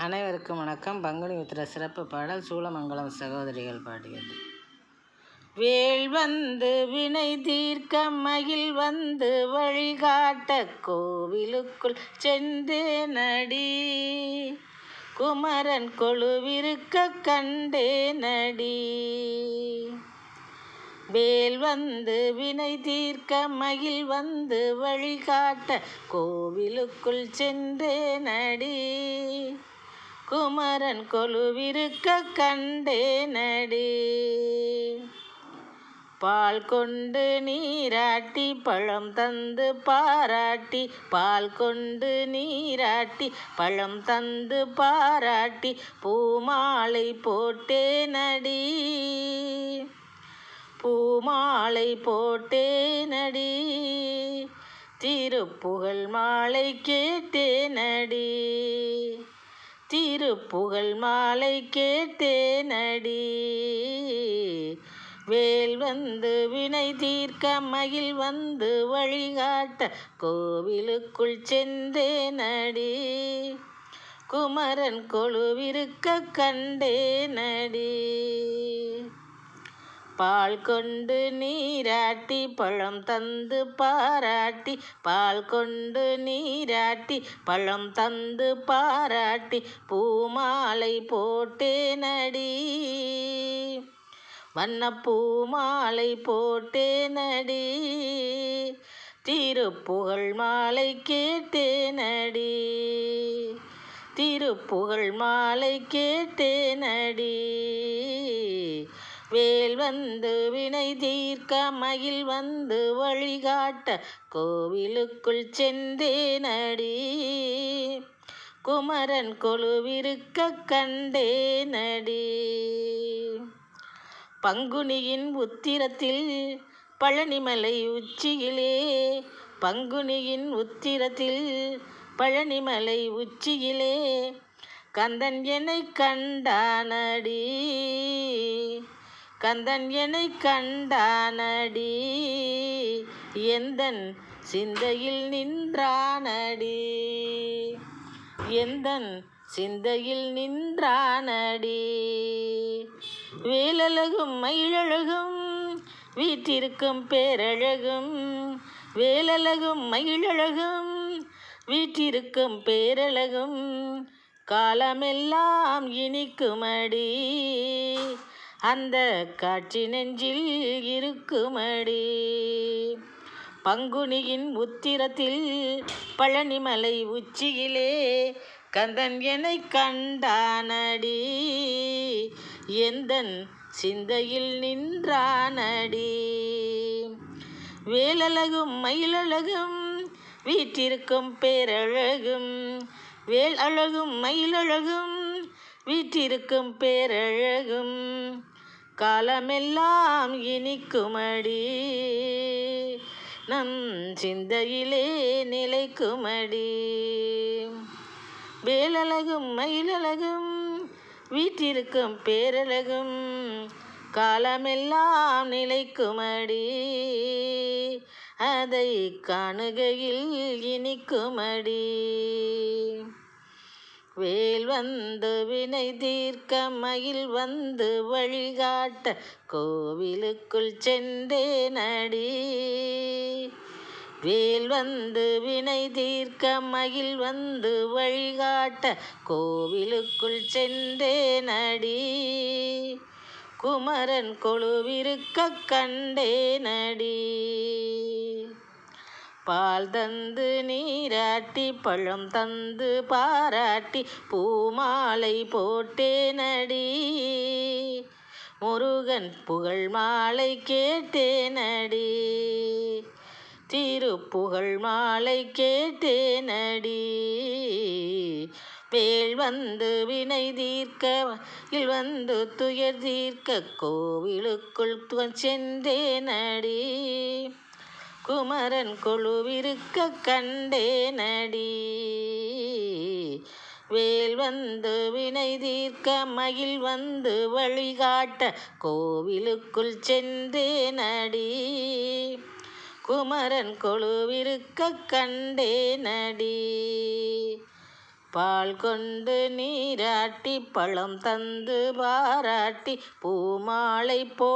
அனைவருக்கும் வணக்கம். பங்குனி உத்திர சிறப்பு பாடல் சூளமங்கலம் சகோதரிகள் பாடியது. வேல் வந்து வினை தீர்க்க மகிழ் வந்து வழிகாட்ட கோவிலுக்குள் சென்று நடி. குமரன் கொழுவிருக்க கண்டே நடி. வேல் வந்து வினை தீர்க்க மகிழ் வந்து வழிகாட்ட கோவிலுக்குள் சென்றே நடி. குமரன் கொலுவிருக்க கண்டே நடி பால் கொண்டு நீராட்டி பழம் தந்து பாராட்டி பால் கொண்டு நீராட்டி பழம் தந்து பாராட்டி பூமாலை போட்டேனடி. பூமாலை போட்டேனடி திருப்புகழ் மாலை கேட்டேனடி. திருப்புகழ் மாலை கேட்டே நடி வேல் வந்து வினை தீர்க்க மகிழ் வந்து வழிகாட்ட கோவிலுக்குள் சென்றே நடி குமரன் கொழுவிருக்க கண்டே நடி பால் கொண்டு நீராட்டி பழம் தந்து பாராட்டி பால் கொண்டு நீராட்டி பழம் தந்து பாராட்டி பூமாலை போட்டே நடி வண்ண பூமாலை போட்டே நடி திருப்புகழ் மாலை கேட்டே நடி திருப்புகழ் மாலை கேட்டே நடி வேல் வந்து வினை தீர்க்க மயில் வந்து வழிகாட்ட கோவிலுக்குள் சென்றேனடி குமரன் கொழுவிருக்க கண்டே நடி பங்குனியின் உத்திரத்தில் பழனிமலை உச்சியிலே பங்குனியின் உத்திரத்தில் பழனிமலை உச்சியிலே கந்தன் என்னை கண்டானடி கந்தன் என்னை கண்டானடி. எந்தன் சிந்தையில் நின்றானடி. எந்தன் சிந்தையில் நின்றானடி. வேலழகும் மயிலழகும் வீட்டிற்கும் பேரழகும். வேலழகும் மயிலழகும் வீட்டிற்கும் பேரழகும். காலமெல்லாம் இனிக்குமடி. அந்த காட்சி நெஞ்சில் இருக்குமடி. பங்குனியின் உத்திரத்தில் பழனிமலை உச்சியிலே கந்தன் என்னை கண்டானடி. எந்தன் சிந்தையில் நின்றானடி. வேலழகும் மயிலழகும் வீட்டிற்கும் பேரழகும். வேல் அழகும் மயிலழகும் வீற்றிருக்கும் பேரழகும் காலமெல்லாம் இனிக்குமடி. நம் சிந்தையிலே நிலைக்குமடி. வேலழகும் மயிலழகும் வீற்றிருக்கும் பேரழகும் காலமெல்லாம் நிலைக்குமடி. அதை காணுகையில் இனிக்குமடி. வேல் வந்து வினை தீர்க்க மயில் வந்து வழிகாட்ட கோவிலுக்குள் சென்றே நடி. வேல் வந்து வினை தீர்க்க மயில் வந்து வழிகாட்ட கோவிலுக்குள் சென்றே நடி. குமரன் கொழுவிருக்க கண்டே நடி. பால் தந்து நீராட்டி பழம் தந்து பாராட்டி பூமாலை போட்டே நடி முருகன் புகழ் மாலை கேட்டே நடி திருப்புகழ் மாலை கேட்டே நடி வேல் வந்து வினை தீர்க்க இல் வந்து துயர் தீர்க்க கோவிலுக்குள் சென்றே நடி குமரன் கொழுவிருக்க கண்டே நடி வேல் வந்து வினை தீர்க்க மகிழ் வந்து வழிகாட்ட கோவிலுக்குள் சென்றே நடி குமரன் கொழுவிருக்க கண்டே நடி பால் கொண்டு நீராட்டி பழம் தந்து பாராட்டி பூமாலை போ